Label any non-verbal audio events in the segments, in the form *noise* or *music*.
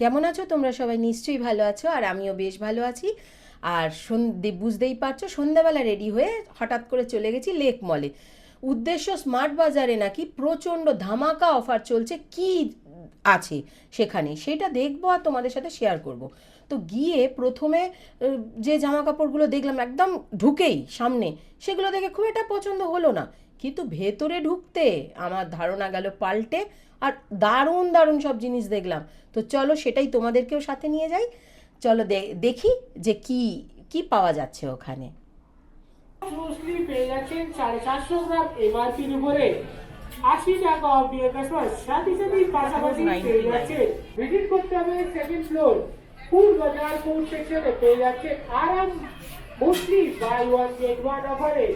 কেমন আছো? তোমরা সবাই নিশ্চয়ই ভালো আছো, আর আমিও বেশ ভালো আছি। আর সন্ধে বুঝতেই পারছ, সন্ধ্যাবেলা রেডি হয়ে হঠাৎ করে চলে গেছি লেক মলে উদ্দেশ্য স্মার্ট বাজারে নাকি প্রচণ্ড ধামাকা অফার চলছে, কি আছে সেখানে? সেটা দেখব আর তোমাদের সাথে শেয়ার করব। তো গিয়ে প্রথমে যে জামা কাপড়গুলো দেখলাম, একদম ঢুকেই সামনে, সেগুলো দেখে খুব একটা পছন্দ হলো না। কিন্তু ভেতরে ঢুকতে আমার ধারণা গেল পাল্টে আর দারুণ দারুণ সব জিনিস দেখলাম। তো চলো সেটাই তোমাদেরকেও সাথে নিয়ে যাই। চলো দেখি যে কি কি পাওয়া যাচ্ছে ওখানে। পেয়ে যাচ্ছেন সাড়ে চারশো গ্রাম এমআরপির উপরে। আশি টাকা অফ দিয়ে কাস্টমার সাথে সাথে পাশাপাশি পেয়ে যাচ্ছে ভিজিট করতে হবে সেকেন্ড ফ্লোর ফুল বাজার ফুড সেকশনে পেয়ে যাচ্ছে আরাম। Muesli buy one get one অফারে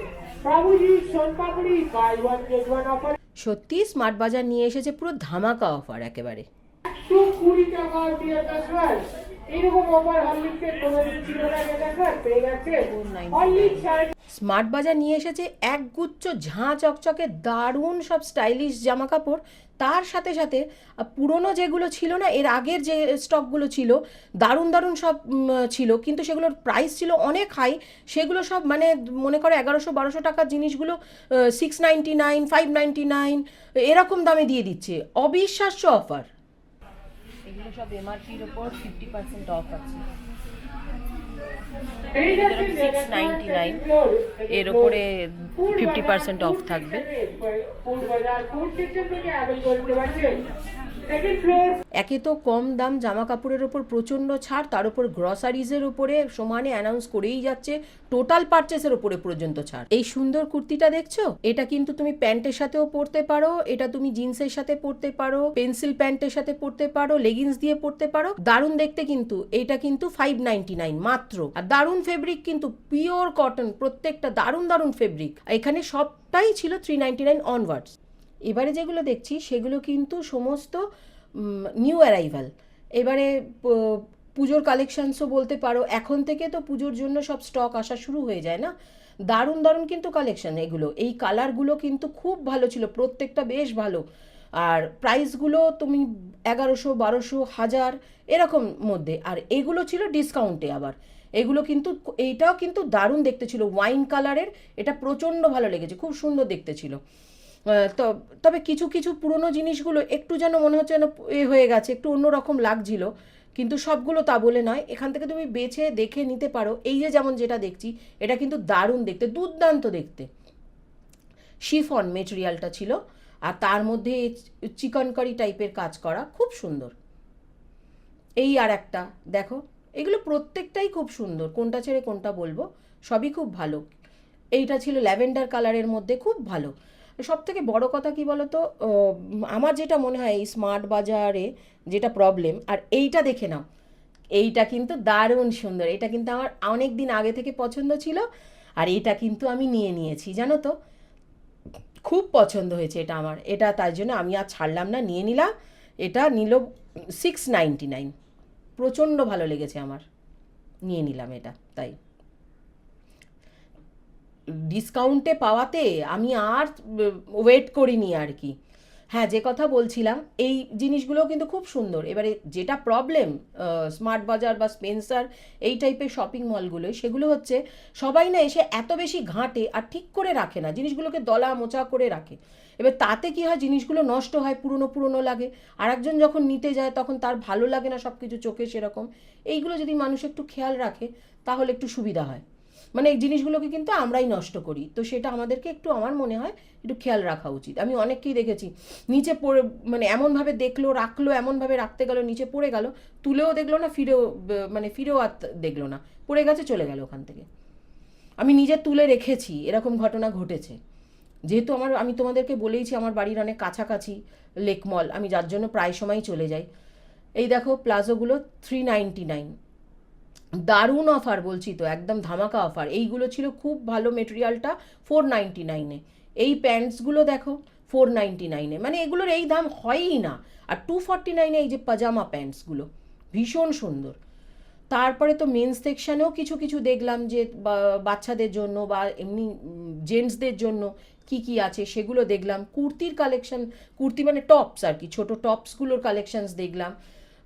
সত্যি স্মার্ট বাজার নিয়ে এসেছে পুরো ধামাকা অফার একেবারে। একশো কুড়ি টাকা স্মার্ট বাজার নিয়ে এসেছে একগুচ্ছ ঝাঁ চকচকে দারুণ সব স্টাইলিশ জামা কাপড় তার সাথে সাথে পুরনো যেগুলো ছিল না এর আগের যে স্টকগুলো ছিল দারুণ দারুণ সব ছিল। কিন্তু সেগুলোর প্রাইস ছিল অনেক হাই সেগুলো সব মানে মনে করো এগারোশো বারোশো টাকার জিনিসগুলো six ninety nine five ninety nine এরকম দামে দিয়ে দিচ্ছে। অবিশ্বাস্য অফার এগুলো সব এমআরপির ওপর ফিফটি পার্সেন্ট অফ আছে। সিক্স নাইনটি নাইন এর ওপরে ফিফটি পার্সেন্ট অফ থাকবে। একে তো কম দাম জামা কাপড়ের ওপর প্রচণ্ড ছাড় তার উপর গ্রসারিজের উপরে সমানে অ্যানাউন্স করেই যাচ্ছে। টোটাল পারচেসের উপরে পর্যন্ত ছাড়। এই সুন্দর কুর্তিটা দেখছ? এটা কিন্তু তুমি প্যান্টের সাথেও পরতে পারো, এটা তুমি জিন্সের সাথে পরতে পারো, পেন্সিল প্যান্টের সাথে পরতে পারো লেগিংস দিয়ে পরতে পারো। দারুণ দেখতে কিন্তু, এটা কিন্তু ফাইভ নাইনটি নাইন মাত্র। আর দারুণ ফেব্রিক কিন্তু পিওর কটন প্রত্যেকটা দারুণ দারুণ ফেব্রিক এখানে সবটাই ছিল থ্রি নাইনটি নাইন অনওয়ার্ডস এবারে যেগুলো দেখছি, সেগুলো কিন্তু সমস্ত নিউ অ্যারাইভাল এবারে পুজোর কালেকশনসও বলতে পারো, এখন থেকে তো পুজোর জন্য সব স্টক আসা শুরু হয়ে যায় না। দারুণ দারুণ কিন্তু কালেকশান এগুলো। এই কালারগুলো কিন্তু খুব ভালো ছিল, প্রত্যেকটা বেশ ভালো। আর প্রাইসগুলো তুমি এগারোশো, বারোশো, হাজার, এরকম মধ্যে। আর এগুলো ছিল ডিসকাউন্টে আবার। এগুলো কিন্তু, এইটাও কিন্তু দারুণ দেখতে ছিল। ওয়াইন কালারের এটা প্রচণ্ড ভালো লেগেছে, খুব সুন্দর দেখতে ছিল। তো, তবে কিছু কিছু পুরনো জিনিসগুলো একটু যেন মনে হচ্ছে যেন এ হয়ে গেছে, একটু অন্যরকম লাগছিল। কিন্তু সবগুলো তা বলে নয়। এখান থেকে তুমি বেছে দেখে নিতে পারো। এই যে যেমন যেটা দেখছি, এটা কিন্তু দারুণ দেখতে, দুর্দান্ত দেখতে। শিফন মেটেরিয়ালটা ছিল, আর তার মধ্যে চিকনকারি টাইপের কাজ করা, খুব সুন্দর। এই আর একটা, দেখো, এগুলো প্রত্যেকটাই খুব সুন্দর। কোনটা ছেড়ে কোনটা বলব? সবই খুব ভালো। এইটা ছিল ল্যাভেন্ডার কালারের মধ্যে খুব ভালো। সব থেকে বড় কথা কি বলতো? আমার যেটা মনে হয় এই স্মার্ট বাজারে যেটা প্রবলেম আর এইটা দেখে নাও। এইটা কিন্তু দারুণ সুন্দর। এটা কিন্তু আমার অনেক দিন আগে থেকে পছন্দ ছিল, আর এটা কিন্তু আমি নিয়ে নিয়েছি। জানো তো? খুব পছন্দ হয়েছে এটা আমার। এটা তাই জন্য আমি আর ছাড়লাম না, নিয়ে নিলাম। এটা নিল সিক্স নাইনটি নাইন প্রচণ্ড ভালো লেগেছে আমার। নিয়ে নিলাম এটা, তাই। ডিসকাউন্টে পাওয়াতে আমি আর ওয়েট করিনি আর কি। হ্যাঁ যে কথা বলছিলাম, এই জিনিসগুলো কিন্তু খুব সুন্দর। এবারে যেটা প্রবলেম স্মার্ট বাজার বা স্পেন্সার এই টাইপের শপিং মলগুলো সেগুলো হচ্ছে সবাই না এসে এত বেশি ঘাঁটে আর ঠিক করে রাখে না, জিনিসগুলোকে দলা মোচা করে রাখে। এবার তাতে কি হয়, জিনিসগুলো নষ্ট হয়, পুরনো পুরনো লাগে। আর একজন যখন নিতে যায়, তখন তার ভালো লাগে না সব কিছু চোখে সেরকম। এইগুলো যদি মানুষ একটু খেয়াল রাখে, তাহলে একটু সুবিধা হয়। মানে এই জিনিসগুলোকে কিন্তু আমরাই নষ্ট করি। তো সেটা আমাদেরকে একটু আমার মনে হয় একটু খেয়াল রাখা উচিত। আমি অনেককেই দেখেছি, নিচে পড়ে মানে এমনভাবে দেখল, রাখল, এমনভাবে রাখতে গেল, নিচে পড়ে গেল, তুলেও দেখল না, ফিরেও মানে ফিরেও আর দেখল না। পড়ে গেছে, চলে গেল ওখান থেকে। আমি নিজে তুলে রেখেছি, এরকম ঘটনা ঘটেছে। যেহেতু আমার, আমি তোমাদেরকে বলেইছি, আমার বাড়ির অনেক কাছাকাছি লেকমল আমি যার জন্য প্রায় সময় চলে যাই। এই দেখো, প্লাজোগুলো থ্রি নাইনটি নাইন দারুণ অফার বলছি তো, একদম ধামাকা অফার এইগুলো ছিল খুব ভালো মেটেরিয়ালটা ফোর নাইনটি নাইনে এই প্যান্টসগুলো দেখো ফোর নাইনটি নাইনে মানে এগুলোর এই দাম হয়ই না। আর টু ফর্টি নাইনে এই যে পাজামা প্যান্টসগুলো ভীষণ সুন্দর। তারপরে তো মেন সেকশানেও কিছু কিছু দেখলাম যে বাচ্চাদের জন্য বা এমনি জেন্টসদের জন্য কি কি আছে সেগুলো দেখলাম। কুর্তির কালেকশন কুর্তি মানে টপস আর কি, ছোটো টপসগুলোর কালেকশানস দেখলাম।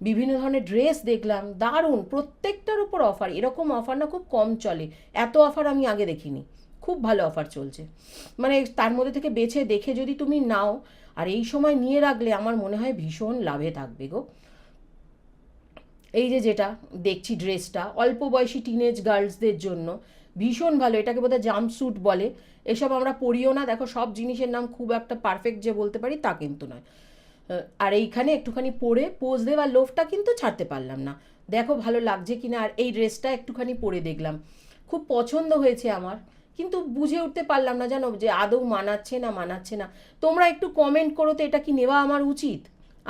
বিভিন্ন ধরনের ড্রেস দেখলাম, দারুণ, প্রত্যেকটার উপর অফার এরকম অফার না, খুব কম চলে। এত অফার আমি আগে দেখিনি। খুব ভালো অফার চলছে। মানে তার মধ্যে থেকে বেছে দেখে যদি তুমি নাও, আর এই সময় নিয়ে রাখলে আমার মনে হয় ভীষণ লাভে থাকবে গো। এই যে যেটা, দেখছি ড্রেসটা অল্প বয়সী টিনেজ গার্লসদের জন্য ভীষণ ভালো। এটাকে বোধহয় জাম্প স্যুট বলে। এসব আমরা পড়িও না, দেখো সব জিনিসের নাম খুব একটা পারফেক্ট যে বলতে পারি তা কিন্তু নয়। আর এইখানে একটুখানি পরে পোজ দেওয়ার লোভটা কিন্তু ছাড়তে পারলাম না। দেখো ভালো লাগছে কিনা, আর এই ড্রেসটা একটুখানি পরে দেখলাম। খুব পছন্দ হয়েছে আমার, কিন্তু বুঝে উঠতে পারলাম না জানো যে আদৌ মানাচ্ছে না মানাচ্ছে না। তোমরা একটু কমেন্ট করো তো এটা কি নেওয়া আমার উচিত?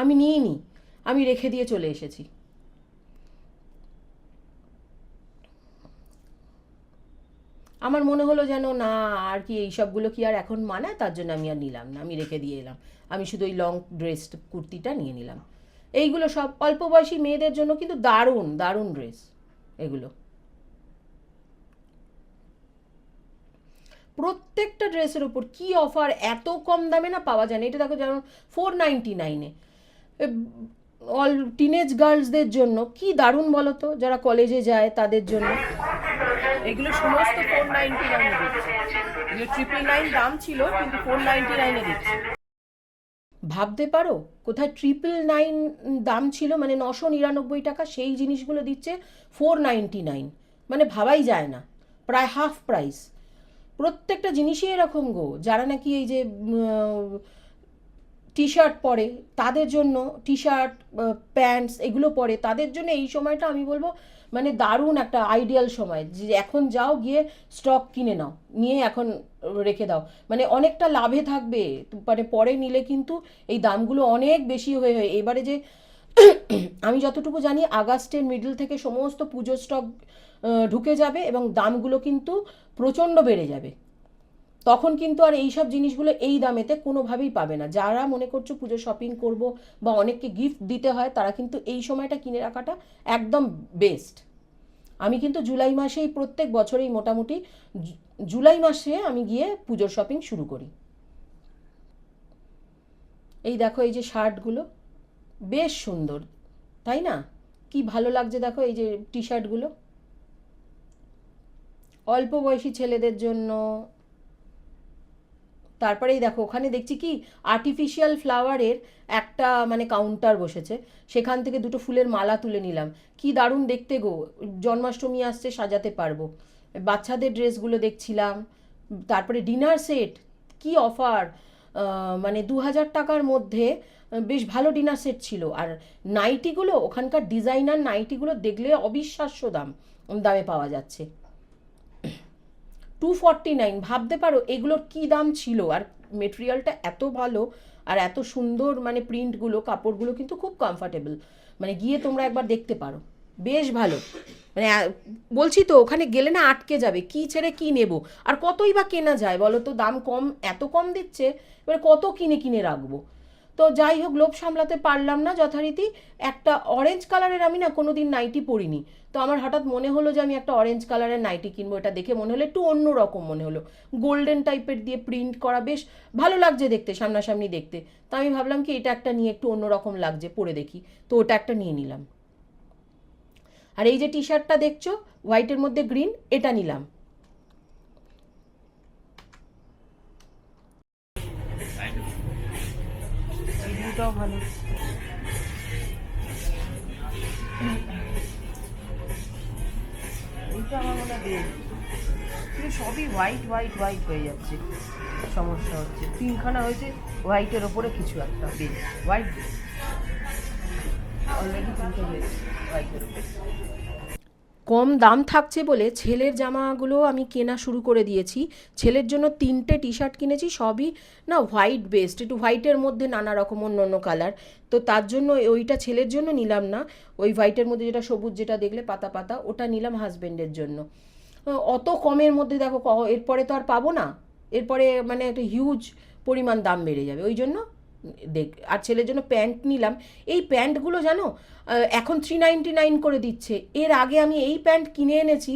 আমি নিইনি, আমি রেখে দিয়ে চলে এসেছি। আমার মনে হলো যেন, না, আর কি এই সবগুলো কি আর এখন মানায়? তার জন্য আমি আর নিলাম না, আমি রেখে দিয়ে এলাম। আমি শুধু ওই লং ড্রেস কুর্তিটা নিয়ে নিলাম। এইগুলো সব অল্প বয়সী মেয়েদের জন্য কিন্তু দারুণ দারুণ ড্রেস এগুলো। প্রত্যেকটা ড্রেসের উপর কি অফার এত কম দামে না পাওয়া যায় না? এটা দেখো যেমন ফোর নাইনটি নাইনে অল টিনেজ গার্লসদের জন্য কি দারুণ বলো তো যারা কলেজে যায় তাদের জন্য। এগুলো সমস্ত ফোর নাইনটি নাইনে দিচ্ছে। ট্রিপল নাইন দাম ছিল কিন্তু ফোর নাইনটি নাইনে দিচ্ছে। ভাবতে পারো কোথায় ট্রিপল নাইন দাম ছিল মানে নশো নিরানব্বই টাকা সেই জিনিসগুলো দিচ্ছে ফোর নাইনটি নাইন মানে ভাবাই যায় না প্রায় হাফ প্রাইস প্রত্যেকটা জিনিসই এরকম গো যারা নাকি এই যে টি শার্ট পরে, তাদের জন্য টি শার্ট প্যান্টস এগুলো পরে, তাদের জন্য এই সময়টা আমি বলব মানে দারুণ একটা আইডিয়াল সময়। যে এখন যাও গিয়ে স্টক কিনে নাও, নিয়ে এখন রেখে দাও। মানে অনেকটা লাভে থাকবে মানে পরে নিলে কিন্তু এই দামগুলো অনেক বেশি হয়ে হয়ে। এবারে যে *coughs* আমি যতটুকু জানি আগস্টের মিডল থেকে সমস্ত পুজোর স্টক ঢুকে যাবে এবং দামগুলো কিন্তু প্রচণ্ড বেড়ে যাবে। তখন কিন্তু আর এইসব জিনিসগুলো এই দামেতে কোনোভাবেই পাবে না। যারা মনে করছ পুজো শপিং করব বা অনেককে গিফট দিতে হয়, তারা কিন্তু এই সময়টা কিনে রাখাটা একদম বেস্ট আমি কিন্তু জুলাই মাসেই প্রত্যেক বছরেই মোটামুটি জুলাই মাসে আমি গিয়ে পুজোর শপিং শুরু করি। এই দেখো এই যে শার্টগুলো, বেশ সুন্দর, তাই না? কি ভালো লাগছে দেখো এই যে টি শার্টগুলো অল্প বয়সী ছেলেদের জন্য তারপরেই দেখো, ওখানে দেখছি কি আর্টিফিশিয়াল ফ্লাওয়ারের একটা মানে কাউন্টার বসেছে। সেখান থেকে দুটো ফুলের মালা তুলে নিলাম। কি দারুণ দেখতে গো! জন্মাষ্টমী আসছে, সাজাতে পারব। বাচ্চাদের ড্রেসগুলো দেখছিলাম। তারপরে ডিনার সেট কি অফার মানে দু হাজার টাকার মধ্যে বেশ ভালো ডিনার সেট ছিল। আর নাইটিগুলো ওখানকার ডিজাইনার নাইটিগুলো দেখলে অবিশ্বাস্য দাম, দামে পাওয়া যাচ্ছে। টু ফর্টি নাইন ভাবতে পারো এগুলোর কি দাম ছিল? আর মেটেরিয়ালটা এত ভালো আর এত সুন্দর মানে প্রিন্টগুলো কাপড়গুলো কিন্তু খুব কমফর্টেবল মানে গিয়ে তোমরা একবার দেখতে পারো। বেশ ভালো। মানে বলছি তো, ওখানে গেলে না আটকে যাবে। কি ছেড়ে কি নেব? আর কতই বা কেনা যায় বলো তো? দাম কম, এত কম দিচ্ছে। এবার কত কিনে কিনে রাখব? তো যাই হোক, লোভ সামলাতে পারলাম না যথারীতি। একটা অরেঞ্জ কালারের আমি না কোনোদিন নাইটি পরিনি। তো আমার হঠাৎ মনে হলো যে আমি একটা অরেঞ্জ কালারের নাইটি কিনবো। এটা দেখে মনে হলো একটু অন্য রকম মনে হলো। গোল্ডেন টাইপের দিয়ে প্রিন্ট করা বেশ ভালো লাগছে দেখতে, সামনাসামনি দেখতে। তো আমি ভাবলাম কি এটা একটা নিয়ে একটু অন্য রকম লাগছে, পরে দেখি। তো ওটা একটা নিয়ে নিলাম। আর এই যে টি শার্টটা দেখছ হোয়াইটের মধ্যে গ্রিন এটা নিলাম। এগুলোটাও ভালো। আমার মনে হয় কিন্তু সবই হোয়াইট হোয়াইট হোয়াইট হয়ে যাচ্ছে। সমস্যা হচ্ছে। তিনখানা হয়েছে হোয়াইটের ওপরে কিছু একটা বেশ হোয়াইট অলরেডি তিনটে হয়েছে হোয়াইটের ওপরে। কম দাম থাকছে বলে ছেলের জামাগুলো আমি কেনা শুরু করে দিয়েছি। ছেলের জন্য তিনটে টি শার্ট কিনেছি, সবই না হোয়াইট বেস্ট একটু হোয়াইটের মধ্যে নানা রকম অন্য অন্য কালার তো তার জন্য ওইটা ছেলের জন্য নিলাম না, ওই হোয়াইটের মধ্যে যেটা সবুজ যেটা দেখলে পাতা পাতা, ওটা নিলাম হাজবেন্ডের জন্য। অত কমের মধ্যে দেখো এরপরে তো আর পাবো না। এরপরে মানে একটা হিউজ পরিমাণ দাম বেড়ে যাবে। ওই জন্য দেখ, আর ছেলের জন্য প্যান্ট নিলাম। এই প্যান্টগুলো জানো এখন থ্রি নাইনটি নাইন করে দিচ্ছে। এর আগে আমি এই প্যান্ট কিনে এনেছি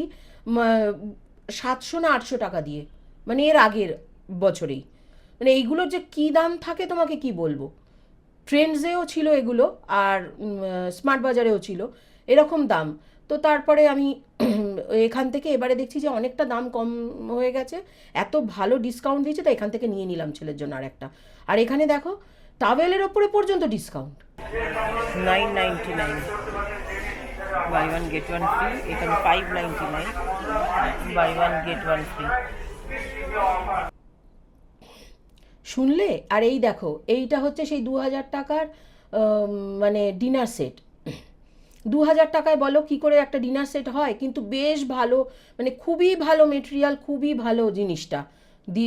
সাতশো না আটশো টাকা দিয়ে। মানে এর আগের বছরেই। মানে এইগুলোর যে কী দাম থাকে তোমাকে কি বলব? ট্রেন্ডসেও ছিল এগুলো, আর স্মার্ট বাজারেও ছিল। এরকম দাম। তো তারপরে আমি *clears throat* এখান থেকে এবারে দেখছি যে অনেকটা দাম কম হয়ে গেছে। এত ভালো ডিসকাউন্ট দিয়েছে তো এখান থেকে নিয়ে নিলাম ছেলের জন্য আর একটা আর এখানে দেখো টাওয়েলের ওপরে পর্যন্ত discount nine ninety nine buy one get one free এখানে five ninety nine buy one get one free শুনলে? আর এই দেখো এইটা হচ্ছে সেই দু হাজার টাকার মানে ডিনার সেট দু হাজার টাকায় বলো কি করে একটা ডিনার সেট হয় কিন্তু বেশ ভালো মানে খুবই ভালো মেটেরিয়াল খুবই ভালো জিনিসটা। দি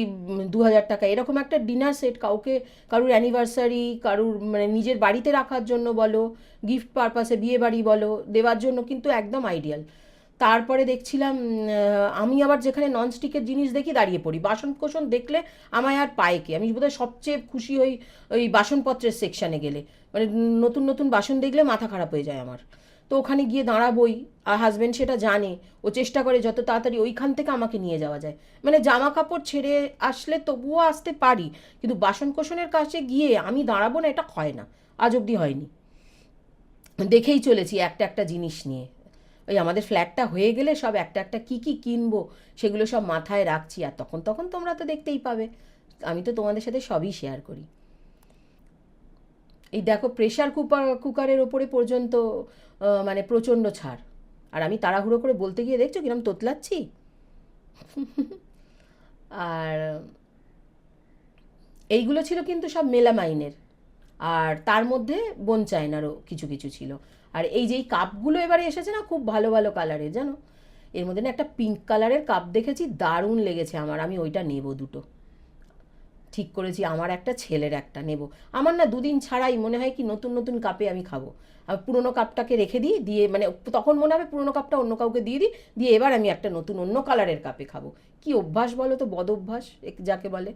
দু হাজার টাকা। এরকম একটা ডিনার সেট কাউকে, কারুর অ্যানিভার্সারি কারুর মানে নিজের বাড়িতে রাখার জন্য বলো গিফট পারপাসে বিয়ে বাড়ি বলো, দেওয়ার জন্য কিন্তু একদম আইডিয়াল তারপরে দেখছিলাম আমি আবার যেখানে ননস্টিকের জিনিস দেখি দাঁড়িয়ে পড়ি। বাসন কোসন দেখলে আমায় আর পায় কি? আমি বোধহয় সবচেয়ে খুশি হই ওই বাসনপত্রের সেকশানে গেলে। মানে নতুন নতুন বাসন দেখলে মাথা খারাপ হয়ে যায় আমার। তো ওখানে গিয়ে দাঁড়াবই, আর হাজব্যান্ড সেটা জানে। ও চেষ্টা করে যত তাড়াতাড়ি ওইখান থেকে আমাকে নিয়ে যাওয়া যায়। মানে জামা কাপড় ছেড়ে আসলে তবুও আসতে পারি, কিন্তু বাসন কোসনের কাছে গিয়ে আমি দাঁড়াবো না, এটা হয় না। আজ অবধি হয়নি। দেখেই চলেছি একটা একটা জিনিস নিয়ে। ওই আমাদের ফ্ল্যাটটা হয়ে গেলে সব একটা একটা কি কি কিনবো, সেগুলো সব মাথায় রাখছি, আর তখন তখন তোমরা তো দেখতেই পাবে। আমি তো তোমাদের সাথে সবই শেয়ার করি। এই দেখো প্রেশার কুকার কুকারের ওপরে পর্যন্ত মানে প্রচণ্ড ছাড়। আর আমি তাড়াহুড়ো করে বলতে গিয়ে দেখছ কিরম তোতলাচ্ছি? আর এইগুলো ছিল কিন্তু সব মেলামাইনের। আর তার মধ্যে বোন চায়নারও কিছু কিছু ছিল। আর এই যে এই কাপগুলো এবারে এসেছে না, খুব ভালো ভালো কালারের জানো? এর মধ্যে না একটা পিঙ্ক কালারের কাপ দেখেছি, দারুণ লেগেছে আমার। আমি ওইটা নেব দুটো। ঠিক করেছি, আমার একটা ছেলের একটা নেব। আমার না দুদিন ছাড়াই মনে হয় কি নতুন নতুন কাপে আমি খাব। আর পুরোনো কাপটাকে রেখে দিই, দিয়ে মানে তখন মনে হবে পুরোনো কাপটা অন্য কাউকে দিয়ে দিই, দিয়ে এবার আমি একটা নতুন অন্য কালারের কাপে খাব। কি অভ্যাস বলো তো, বদ অভ্যাস যাকে বলে।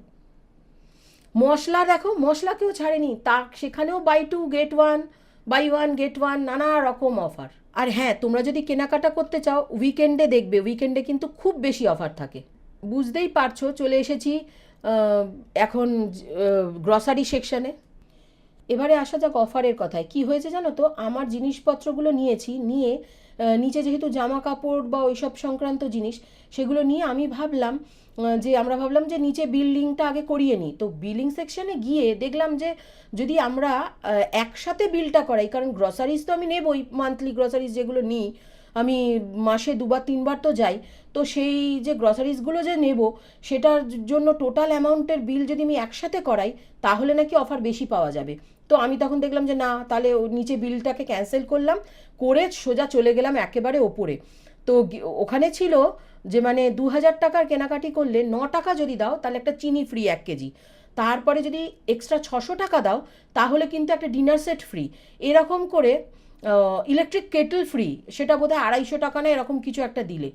মশলা দেখো, মশলা কেউ ছাড়েনি। তা সেখানেও buy two get one buy one get one নানা রকম অফার আর হ্যাঁ তোমরা যদি কেনাকাটা করতে চাও উইকেন্ডে দেখবে উইকেন্ডে কিন্তু খুব বেশি অফার থাকে। বুঝতেই পারছ, চলে এসেছি। এখন গ্রসারি সেকশনে এবারে আসা যাক অফারের কথায়। কি হয়েছে জানো তো? আমার জিনিসপত্রগুলো নিয়েছি, নিয়ে নিচে যেহেতু জামা কাপড় বা ওইসব সংক্রান্ত জিনিস, সেগুলো নিয়ে আমি ভাবলাম যে আমরা ভাবলাম যে নিচে বিল্ডিংটা আগে করিয়ে নিই। তো বিলিং সেকশনে গিয়ে দেখলাম যে যদি আমরা একসাথে বিলটা করাই, কারণ গ্রসারিজ তো আমি নেবই মান্থলি গ্রসারিজ যেগুলো নিই আমি মাসে দুবার, তিনবার তো যাই, তো সেই যে গ্রসারিজগুলো যে নেব, সেটার জন্য টোটাল অ্যামাউন্টের বিল যদি আমি একসাথে করাই, তাহলে নাকি অফার বেশি পাওয়া যাবে। তো আমি তখন দেখলাম যে না, তাহলে নিচে বিলটাকে ক্যান্সেল করলাম, করে সোজা চলে গেলাম একেবারে ওপরে। তো ওখানে ছিল যে মানে দু হাজার টাকার কেনাকাটি করলে ন টাকা যদি দাও, তাহলে একটা চিনি ফ্রি এক কেজি। তারপরে যদি এক্সট্রা ছশো টাকা দাও, তাহলে কিন্তু একটা ডিনার সেট ফ্রি এরকম করে ইলেকট্রিক কেটল ফ্রি সেটা বোধহয় আড়াইশো টাকা না এরকম কিছু একটা দিলে।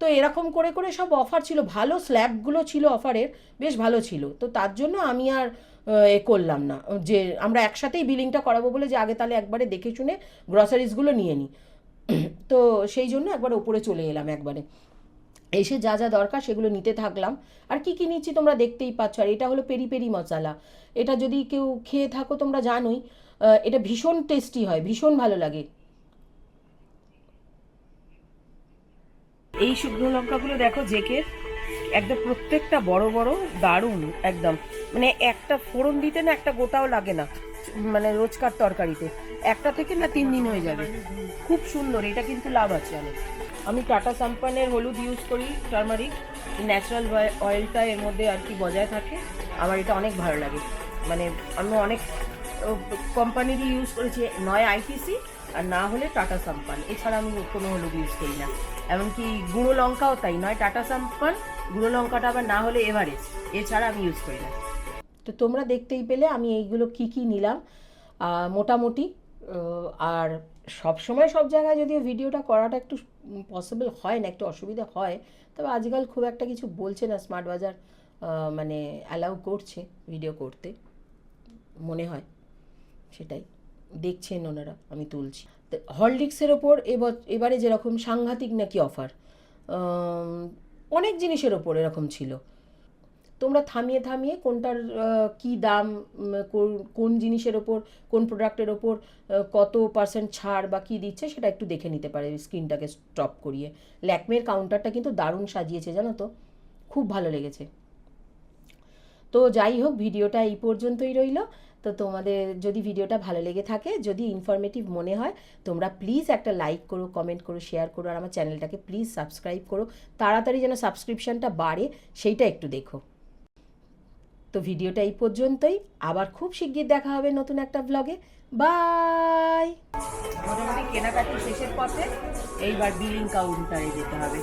তো এরকম করে করে সব অফার ছিল। ভালো স্ল্যাবগুলো ছিল অফারের বেশ ভালো ছিল। তো তার জন্য আমি আর এ করলাম না। যে আমরা একসাথেই বিলিংটা করাবো বলে যে আগে তাহলে একবারে দেখে শুনে গ্রসারিজগুলো নিয়ে নিই তো সেই জন্য একবার ওপরে চলে এলাম একবারে। এসে যা যা দরকার সেগুলো নিতে থাকলাম। আর কি কি নিচ্ছি তোমরা দেখতেই পাচ্ছ, আর এটা হলো পেরি পেরি মশলা। এটা যদি কেউ খেয়ে থাকো তোমরা জানোই এটা ভীষণ টেস্টি হয়, ভীষণ ভালো লাগে। এই শুকনো লঙ্কাগুলো দেখো জেকে, একদম প্রত্যেকটা বড় বড় দারুণ একদম। মানে একটা ফোড়ন দিতে না একটা গোটাও লাগে না মানে রোজকার তরকারিতে। একটা থেকে না তিন দিন হয়ে যাবে। খুব সুন্দর, এটা কিন্তু লাভ আছে অনেক। আমি টাটা সাম্পানের হলুদ ইউজ করি টার্মারিক ন্যাচারাল অয়েলটা এর মধ্যে আর কি বজায় থাকে। আমার এটা অনেক ভালো লাগে। মানে আমি অনেক কোম্পানিরই ইউজ করেছি, নয় আইটিসি আর না হলে টাটা সাম্পান। এছাড়া আমি কোনো হলুদ ইউজ করি না। এমনকি গুঁড়ো লঙ্কাও তাই, নয় টাটা সাম্পান, গুঁড়ো লঙ্কাটা আবার না হলে এভারেস্ট এছাড়া আমি ইউজ করি না। তো তোমরা দেখতেই পেলে আমি এইগুলো কি কি নিলাম। মোটামুটি আর সব সময় সব জায়গায় যদিও ভিডিওটা করাটা একটু পসিবল হয় না, একটু অসুবিধা হয়, তবে আজকাল খুব একটা কিছু বলছে না স্মার্ট বাজার মানে অ্যালাউ করছে ভিডিও করতে, মনে হয়, সেটাই, দেখছেন ওনারা, আমি তুলছি। তো হরলিক্সের ওপর এবারে যেরকম সাংঘাতিক নাকি অফার অনেক জিনিসের ওপর এরকম ছিল। তোমরা থামিয়ে থামিয়ে কোনটার কি দাম কোন জিনিসের ওপর, কোন প্রোডাক্টের ওপর কত পার্সেন্ট ছাড় বা কী দিচ্ছে সেটা একটু দেখে নিতে পারে স্ক্রিনটাকে স্টপ করিয়ে। ল্যাকমের কাউন্টারটা কিন্তু দারুণ সাজিয়েছে, জানো তো? খুব ভালো লেগেছে। তো যাই হোক, ভিডিওটা এই পর্যন্তই রইল। তো তোমাদের, যদি ভিডিওটা ভালো লেগে থাকে, যদি ইনফরমেটিভ মনে হয়, তোমরা প্লিজ একটা লাইক করো কমেন্ট করো শেয়ার করো, আর আমার চ্যানেলটাকে প্লিজ সাবস্ক্রাইব করো। তাড়াতাড়ি যেন সাবস্ক্রিপশনটা বাড়ে, সেইটা একটু দেখো। তো ভিডিওটা এই পর্যন্তই। আবার খুব শিগগির দেখা হবে নতুন একটা ব্লগে বাই মোটামুটি কেনাকাটি শেষের পথে এইবার বিলিং কাউন্টারে যেতে হবে।